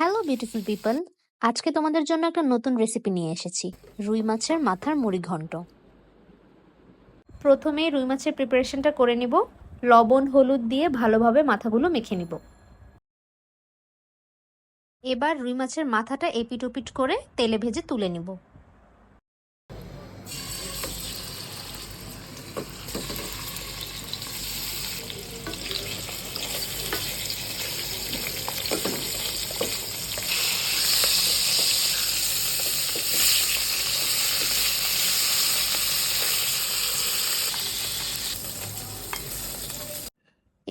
Hello beautiful people আজকে তোমাদের জন্য একটা নতুন রেসিপি নিয়ে এসেছি, রুই মাছের মাথার মুড়ি ঘন্ট। প্রথমে রুই মাছের প্রিপারেশনটা করে নিব, লবণ, হলুদ দিয়ে ভালোভাবে মাথাগুলো মেখে নিব। এবার রুই মাছের মাথাটা এপিট ওপিট করে তেলে ভেজে তুলে নিব।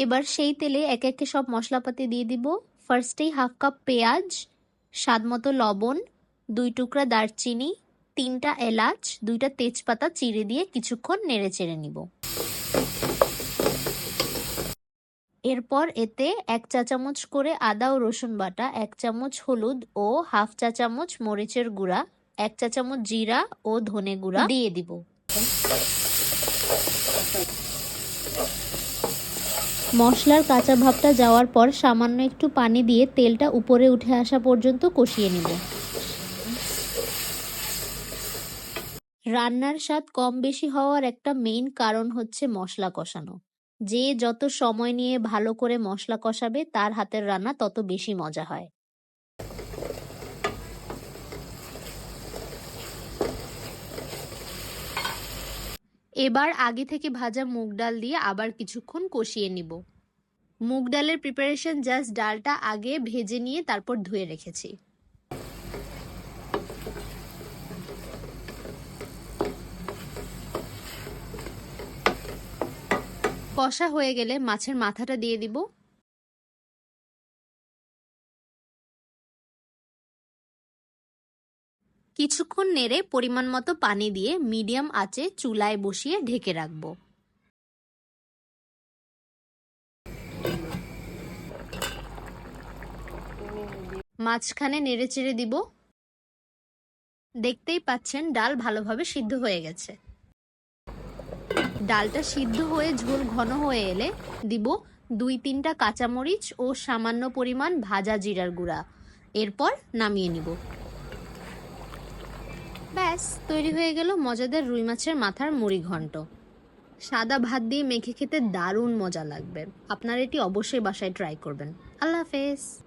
এবার সেই তেলে এক একে সব মশলাপাতি দিয়ে দিব। ফার্স্টেই হাফ কাপ পেঁয়াজ, স্বাদ মতো লবণ, দুই টুকরা দারচিনি, তিনটা এলাচ, দুইটা তেজপাতা চিড়ে দিয়ে কিছুক্ষণ নেড়ে চেড়ে নিব। এরপর এতে এক চা চামচ করে আদা ও রসুন বাটা, এক চামচ হলুদ ও হাফ চা চামচ মরিচের গুঁড়া, এক চা চামচ জিরা ও ধনে গুঁড়া দিয়ে দিব। মশলার কাঁচা ভাবটা যাওয়ার পর সামান্য একটু পানি দিয়ে তেলটা উপরে উঠে আসা পর্যন্ত কষিয়ে নেব। রান্নার স্বাদ কম বেশি হওয়ার একটা মেইন কারণ হচ্ছে মশলা কষানো। যে যত সময় নিয়ে ভালো করে মশলা কষাবে, তার হাতের রান্না তত বেশি মজা হয়। এবার আগে থেকে ভাজা মুগ ডাল দিয়ে আবার কিছুক্ষণ কষিয়ে নিব। মুগ ডালের প্রিপারেশন জাস্ট ডালটা আগে ভেজে নিয়ে তারপর ধুয়ে রেখেছি। কষা হয়ে গেলে মাছের মাথাটা দিয়ে দিব। কিছুক্ষণ নেড়ে পরিমাণ মতো পানি দিয়ে মিডিয়াম আঁচে চুলায় বসিয়ে ঢেকে রাখব। মাঝখানে নেড়ে চেড়ে দিব। দেখতেই পাচ্ছেন ডাল ভালোভাবে সিদ্ধ হয়ে গেছে। ডালটা সিদ্ধ হয়ে ঝোল ঘন হয়ে এলে দিব দুই তিনটা কাঁচামরিচ ও সামান্য পরিমাণ ভাজা জিরার গুঁড়া। এরপর নামিয়ে নিব। ব্যাস, তৈরি হয়ে গেল মজাদার রুই মাছের মাথার মুড়ি ঘন্ট। সাদা ভাত দিয়ে মেখে খেতে দারুণ মজা লাগবে। আপনারা এটি অবশ্যই বাসায় ট্রাই করবেন। আল্লাহ হাফেজ।